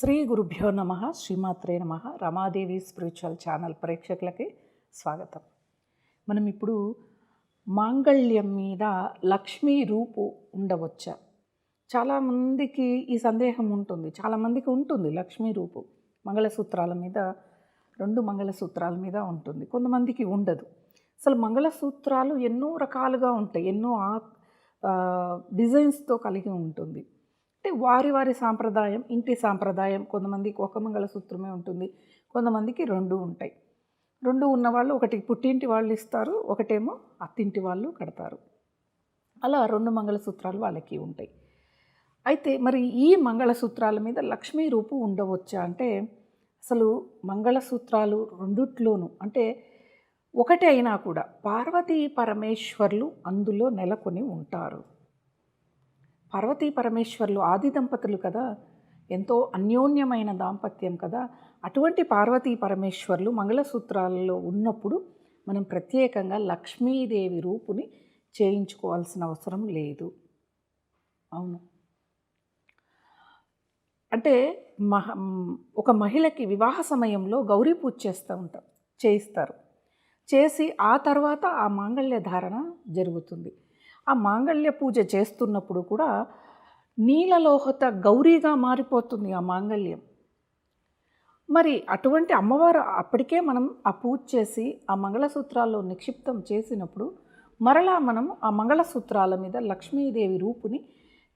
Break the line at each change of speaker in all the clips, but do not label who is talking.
శ్రీ గురుభ్యో నమ శ్రీమాత్రే నమ రమాదేవి స్పిరిచువల్ ఛానల్ ప్రేక్షకులకి స్వాగతం. మనం ఇప్పుడు మాంగళ్యం మీద లక్ష్మీ రూపు ఉండవచ్చా? చాలామందికి ఈ సందేహం ఉంటుంది చాలామందికి ఉంటుంది లక్ష్మీ రూపు. మంగళసూత్రాల మీద రెండు మంగళసూత్రాల మీద ఉంటుంది కొంతమందికి ఉండదు. అసలు మంగళసూత్రాలు ఎన్నో రకాలుగా ఉంటాయి ఎన్నో ఆ- డిజైన్స్తో కలిగి ఉంటుంది. అంటే వారి వారి సాంప్రదాయం ఇంటి సాంప్రదాయం కొంతమందికి ఒక మంగళసూత్రమే ఉంటుంది కొంతమందికి రెండు ఉంటాయి. రెండు ఉన్నవాళ్ళు ఒకటి పుట్టింటి వాళ్ళు ఇస్తారు ఒకటేమో అత్తింటి వాళ్ళు కడతారు. అలా రెండు మంగళసూత్రాలు వాళ్ళకి ఉంటాయి. అయితే మరి ఈ మంగళసూత్రాల మీద లక్ష్మీ రూపు ఉండవచ్చా అంటే అసలు మంగళసూత్రాలు రెండిట్లోనూ అంటే ఒకటే అయినా కూడా పార్వతీ పరమేశ్వర్లు అందులో నెలకొని ఉంటారు. పార్వతీ పరమేశ్వర్లు ఆది దంపతులు కదా? ఎంతో అన్యోన్యమైన దాంపత్యం కదా? అటువంటి పార్వతీ పరమేశ్వర్లు మంగళసూత్రాలలో ఉన్నప్పుడు మనం ప్రత్యేకంగా లక్ష్మీదేవి రూపుని చేయించుకోవాల్సిన అవసరం లేదు. అవును. అంటే మహ ఒక మహిళకి వివాహ సమయంలో గౌరీ పూజ చేస్తూ ఉంటాం చేయిస్తారు. చేసి ఆ తర్వాత ఆ మాంగళ్య ధారణ జరుగుతుంది. ఆ మాంగళ్య పూజ చేస్తున్నప్పుడు కూడా నీలలోహత గౌరీగా మారిపోతుంది ఆ మాంగళ్యం. మరి అటువంటి అమ్మవారు అప్పటికే మనం ఆ పూజ చేసి ఆ మంగళసూత్రాల్లో నిక్షిప్తం చేసినప్పుడు మరలా మనం ఆ మంగళసూత్రాల మీద లక్ష్మీదేవి రూపుని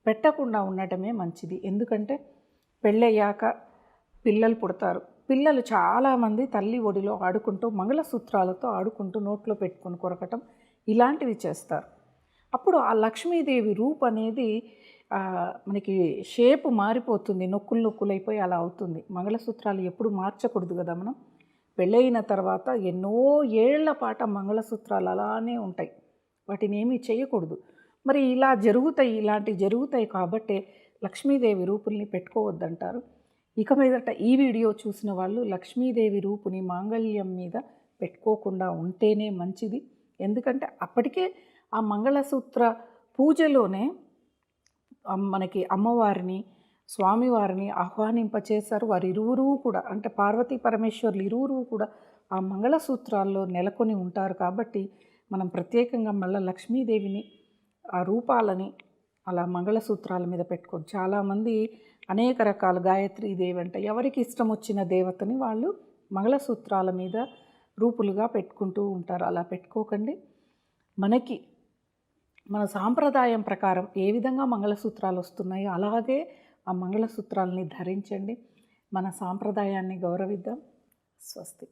పెట్టకుండా ఉండటమే మంచిది. ఎందుకంటే పెళ్ళయ్యాక పిల్లలు పుడతారు. పిల్లలు చాలామంది తల్లి ఒడిలో ఆడుకుంటూ మంగళసూత్రాలతో ఆడుకుంటూ నోట్లో పెట్టుకొని కొరకటం ఇలాంటివి చేస్తారు. అప్పుడు ఆ లక్ష్మీదేవి రూప్ అనేది మనకి షేప్ మారిపోతుంది. నొక్కులు నొక్కులైపోయి అలా అవుతుంది. మంగళసూత్రాలు ఎప్పుడు మార్చకూడదు కదా మనం? పెళ్ళైన తర్వాత ఎన్నో ఏళ్ళ పాట మంగళసూత్రాలు అలానే ఉంటాయి. వాటిని ఏమీ చేయకూడదు. మరి ఇలా జరుగుతాయి ఇలాంటివి జరుగుతాయి కాబట్టే లక్ష్మీదేవి రూపుల్ని పెట్టుకోవద్దంటారు. ఇక మీదట ఈ వీడియో చూసిన వాళ్ళు లక్ష్మీదేవి రూపుని మాంగళ్యం మీద పెట్టుకోకుండా ఉంటేనే మంచిది. ఎందుకంటే అప్పటికే ఆ మంగళసూత్ర పూజలోనే మనకి అమ్మవారిని స్వామివారిని ఆహ్వానింపచేశారు. వారి ఇరువురు కూడా అంటే పార్వతీ పరమేశ్వర్లు ఇరువురు కూడా ఆ మంగళసూత్రాల్లో నెలకొని ఉంటారు. కాబట్టి మనం ప్రత్యేకంగా మళ్ళీ లక్ష్మీదేవిని ఆ రూపాలని అలా మంగళసూత్రాల మీద పెట్టుకొని చాలామంది అనేక రకాల గాయత్రీ దేవి అంటే ఎవరికి ఇష్టం వచ్చిన దేవతని వాళ్ళు మంగళసూత్రాల మీద రూపులుగా పెట్టుకుంటూ ఉంటారు. అలా పెట్టుకోకండి. మనకి మన సాంప్రదాయం ప్రకారం ఏ విధంగా మంగళసూత్రాలు వస్తున్నాయో అలాగే ఆ మంగళసూత్రాలని ధరించండి. మన సాంప్రదాయాన్ని గౌరవిద్దాం. స్వస్తి.